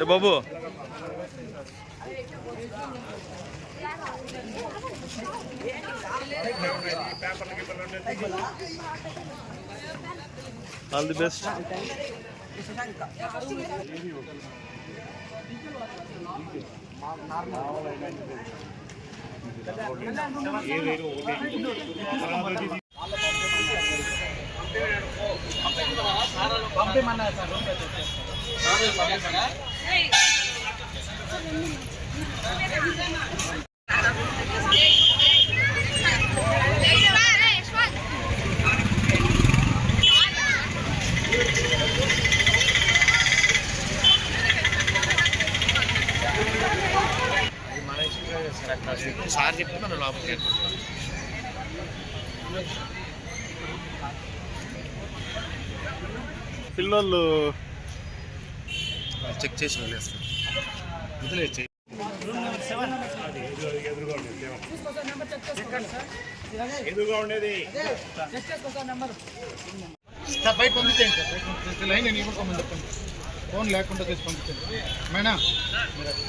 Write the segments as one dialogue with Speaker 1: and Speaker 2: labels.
Speaker 1: A Babu. All the best
Speaker 2: sir sir చెప్తే మనం లోపలికి
Speaker 1: పిల్లలు
Speaker 2: చెక్ చేసి వదిలేస్తాం. ఎదురుగా ఉండేది.
Speaker 3: సార్ బయట పంపించండి సార్ బయట పంపించండి లైన్ నేను ఇవ్వకపోమని చెప్పండి. ఫోన్ లేకుండా చేసి పంపించండి మేనా మీరు అక్కడ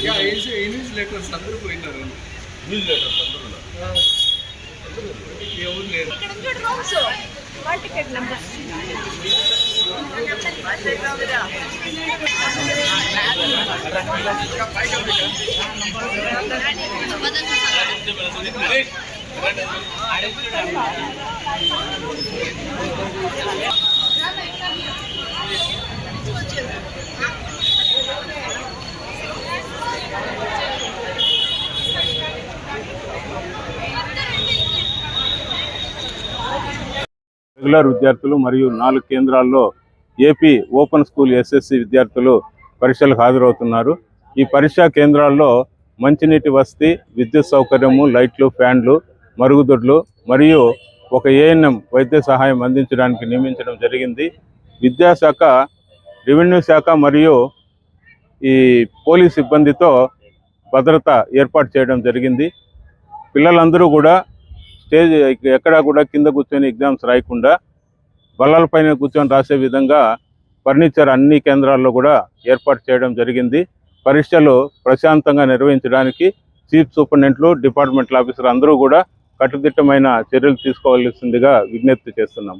Speaker 1: తెచ్చారని వింటారా
Speaker 3: ఇంగ్లీష్ లెటర్స్ అందరూ పోయినారు
Speaker 1: న్యూస్ లెటర్స్ అందరూ
Speaker 3: ఎవరు లేరు
Speaker 4: ఇక్కడ ఉంది చూడు rooms one ticket number
Speaker 5: regular విద్యార్థులు మరియు నాలుగు కేంద్రాల్లో ఏపీ ఓపెన్ స్కూల్ ఎస్ఎస్సి విద్యార్థులు పరీక్షలకు హాజరవుతున్నారు. ఈ పరీక్షా కేంద్రాల్లో మంచినీటి వసతి విద్యుత్ సౌకర్యము లైట్లు ఫ్యాన్లు మరుగుదొడ్లు మరియు ఒక ఏఎన్ఎం వైద్య సహాయం అందించడానికి నియమించడం జరిగింది. విద్యాశాఖ రెవెన్యూ శాఖ మరియు ఈ పోలీస్ సిబ్బందితో భద్రత ఏర్పాటు చేయడం జరిగింది. పిల్లలందరూ కూడా స్టేజ్ ఎక్కడా కూడా కింద కూర్చొని ఎగ్జామ్స్ రాయకుండా బల్లలపైన కూర్చొని రాసే విధంగా ఫర్నిచర్ అన్ని కేంద్రాల్లో కూడా ఏర్పాటు చేయడం జరిగింది. పరీక్షలు ప్రశాంతంగా నిర్వహించడానికి చీఫ్ సూపరింటెండెంట్లు డిపార్ట్మెంటల్ ఆఫీసర్ అందరూ కూడా కట్టుదిట్టమైన చర్యలు తీసుకోవాల్సిందిగా విజ్ఞప్తి చేస్తున్నాం.